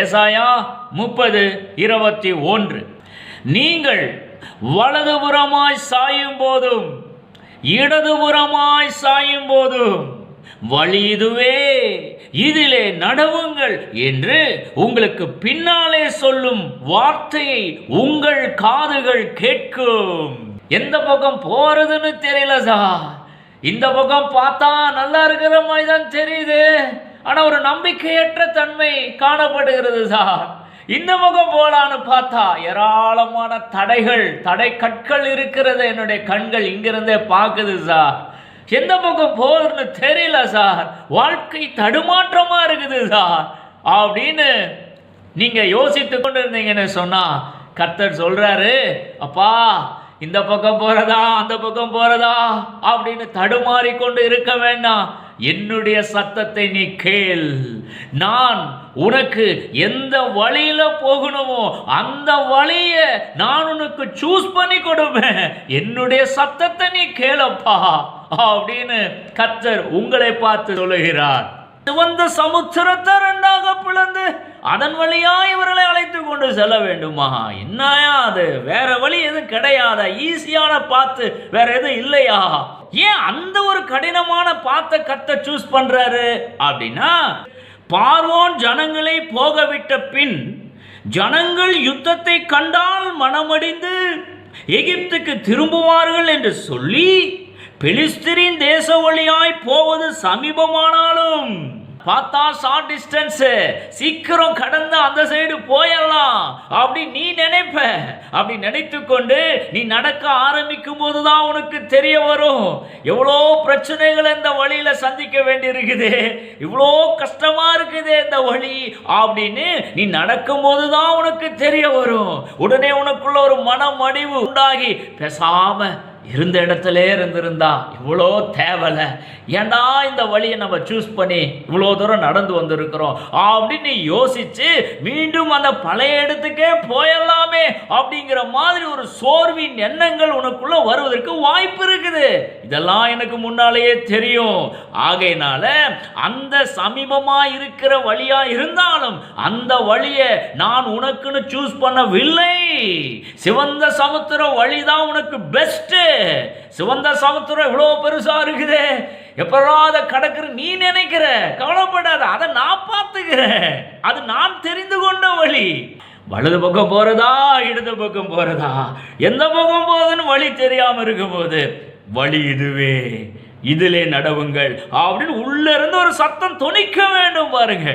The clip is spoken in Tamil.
ஏசாயா முப்பது இருபத்தி ஒன்று. நீங்கள் வலதுபுறமாய் சாயும் போதும் இடதுபுறமாய் சாயும் போதும் வழி இதுவே இதிலே நடவுங்கள் என்று உங்களுக்கு பின்னாலே சொல்லும் வார்த்தையை உங்கள் காதுகள் கேட்கும். எந்த பக்கம் போறதுன்னு தெரியல சார். இந்த பக்கம் பார்த்தா நல்லா இருக்கிற மாதிரி தான் தெரியுது. ஆனால் ஒரு நம்பிக்கையற்ற தன்மை காணப்படுகிறது சார். இந்த முகம் போலான்னு பார்த்தா ஏராளமான தடைகள் தடை கற்கள் இருக்கிறது என்னுடைய கண்கள் இங்கிருந்தே பார்க்குது சார். எந்த பக்கம் போகிறதுன்னு தெரியல சார். வாழ்க்கை தடுமாற்றமாக இருக்குது சார். அப்படின்னு நீங்கள் யோசித்து கொண்டு இருந்தீங்கன்னு சொன்னா கர்த்தர் சொல்கிறாரு அப்பா இந்த பக்கம் போகிறதா அந்த பக்கம் போகிறதா அப்படின்னு தடுமாறி கொண்டு இருக்க வேண்டாம். என்னுடைய சத்தத்தை நீ கேள். நான் உனக்கு எந்த வழியில போகணுமோ அந்த வழிய நான் உனக்கு சூஸ் பண்ணி கொடுப்பேன். என்னுடைய சத்தத்தை நீ கேளப்பா அப்படின்னு கத்தர் உங்களை பார்த்து சொல்லுகிறார். சிவந்த சமுத்திரத்தை ரெண்டாக பிளந்து அதன் வழியா இவர்களை அழைத்து கொண்டு செல்ல வேண்டுமா. என்னையா அது? வேற வழி எதுவும் கிடையாதா? ஈஸியான பாத்து வேற எதுவும் இல்லையா? ஏன் அந்த ஒரு கடினமான பாத்தை கத்த சூஸ் பண்றாரு? அப்படின்னா பார்வோன் ஜனங்களை போக விட்ட பின் ஜனங்கள் யுத்தத்தை கண்டால் மனமடிந்து எகிப்துக்கு திரும்புவார்கள் என்று சொல்லி பிலிஸ்திரின் தேச வழியாய் போவது சமீபமானாலும் பார்த்தா ஷார்ட் டிஸ்டன்ஸ் சீக்கிரம் கடந்து அந்த சைடு போயிடலாம் அப்படி நீ நினைப்ப. அப்படி நினைத்து கொண்டு நீ நடக்க ஆரம்பிக்கும் போதுதான் உனக்கு தெரிய வரும். எவ்வளோ பிரச்சனைகள் இந்த வழியில் சந்திக்க வேண்டியிருக்குது. இவ்வளோ கஷ்டமாக இருக்குது இந்த வழி. அப்படின்னு நீ நடக்கும் போதுதான் உனக்கு தெரிய வரும். உடனே உனக்குள்ள ஒரு மனமடிவு உண்டாகி பேசாமல் இருந்த இடத்துல இருந்திருந்தா இவ்வளோ தேவலை. ஏன்டா இந்த வழியை நம்ம சூஸ் பண்ணி இவ்வளோ தூரம் நடந்து வந்திருக்கிறோம்? அப்படின்னு யோசிச்சு மீண்டும் அந்த பழைய இடத்துக்கே போயிடலாமே அப்படிங்கிற மாதிரி ஒரு சோர்வின் எண்ணங்கள் உனக்குள்ள வருவதற்கு வாய்ப்பு இருக்குது. இதெல்லாம் எனக்கு முன்னாலேயே தெரியும். ஆகையினால அந்த சமீபமா இருக்கிற வழியா இருந்தாலும் அந்த வழியை நான் உனக்குன்னு சூஸ் பண்ணவில்லை. சிவந்த சமுத்திர வழிதான் உனக்கு பெஸ்ட் சிவந்த சமுத்திரம் இவ்வளோ பெருசா இருக்குது. எப்படா அதை கடக்குற நீ நினைக்கிற? கவலைப்படாத அதை நான் பார்த்துக்கிறேன். அது நான் தெரிந்து கொண்ட வழி. வலது பக்கம் போறதா இடது பக்கம் போறதா? எந்த பக்கம் போகுதுன்னு வழி தெரியாம இருக்கும்போது வழி இதுவே. இதிலே நடவுங்கள். அப்படின்னு உள்ள இருந்து ஒரு சத்தம் துணிக்க வேண்டும் பாருங்க